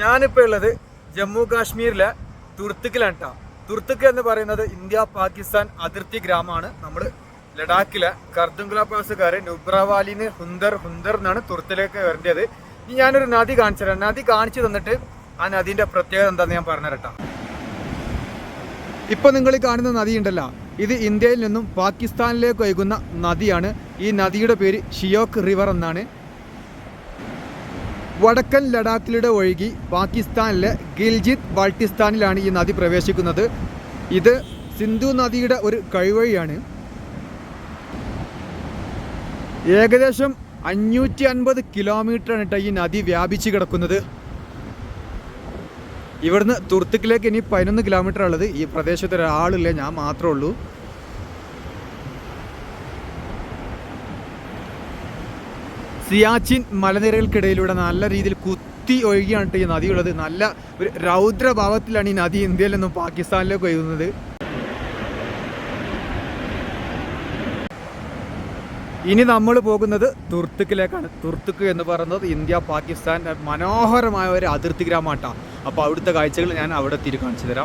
ഞാനിപ്പോൾ ഉള്ളത് ജമ്മു കാശ്മീരിലെ തുർത്തുക്കിലാണ് കേട്ടോ തുർത്തുക്ക് എന്ന് പറയുന്നത് ഇന്ത്യ പാകിസ്ഥാൻ അതിർത്തി ഗ്രാമമാണ്. നമ്മൾ ലഡാക്കിലെ കർദുംഗ്ല പാസുകാർ നുബ്രവാലിന് ഹുന്ദർ ഹുന്ദർ എന്നാണ് തുർത്തിലേക്ക് വരേണ്ടത്. ഇനി ഞാനൊരു നദി കാണിച്ചു തരാം. നദി കാണിച്ചു തന്നിട്ട് ആ നദീന്റെ പ്രത്യേകത എന്താണെന്ന് ഞാൻ പറഞ്ഞു തരട്ടോ. ഇപ്പം നിങ്ങൾ കാണുന്ന നദി ഉണ്ടല്ലോ ഇത് ഇന്ത്യയിൽ നിന്നും പാകിസ്ഥാനിലേക്ക് ഒഴുകുന്ന നദിയാണ്. ഈ നദിയുടെ പേര് ഷിയോക്ക് റിവർ എന്നാണ്. വടക്കൻ ലഡാക്കിലൂടെ ഒഴുകി പാകിസ്ഥാനിലെ ഗിൽജിത് ബാൾട്ടിസ്ഥാനിലാണ് ഈ നദി പ്രവേശിക്കുന്നത്. ഇത് സിന്ധു നദിയുടെ ഒരു കഴിവഴിയാണ് ഏകദേശം അഞ്ഞൂറ്റി അൻപത് കിലോമീറ്ററാണ് കേട്ടോ ഈ നദി വ്യാപിച്ചു കിടക്കുന്നത്. ഇവിടുന്ന് തുർത്തുക്കിലേക്ക് ഇനി പതിനൊന്ന് കിലോമീറ്റർ ഉള്ളത് ഈ പ്രദേശത്ത് ഒരാളില്ല ഞാൻ മാത്രമേ ഉള്ളൂ. സിയാച്ചിൻ മലനിരകൾക്കിടയിലൂടെ നല്ല രീതിയിൽ കുത്തി ഒഴുകിയാണ് ഈ നദിയുള്ളത്. നല്ല ഒരു രൗദ്രഭാവത്തിലാണ് ഈ നദി ഇന്ത്യയിൽ നിന്നും പാകിസ്ഥാനിലേക്ക് ഒഴുകുന്നത്. ഇനി നമ്മൾ പോകുന്നത് തുർത്തുക്കിലേക്കാണ്. തുർത്തുക്ക് എന്ന് പറയുന്നത് ഇന്ത്യ പാകിസ്ഥാൻ മനോഹരമായ ഒരു അതിർത്തി ഗ്രാമമാട്ടാണ് അപ്പോൾ അവിടുത്തെ കാഴ്ചകൾ ഞാൻ അവിടെ തിരി കാണിച്ചു തരാം.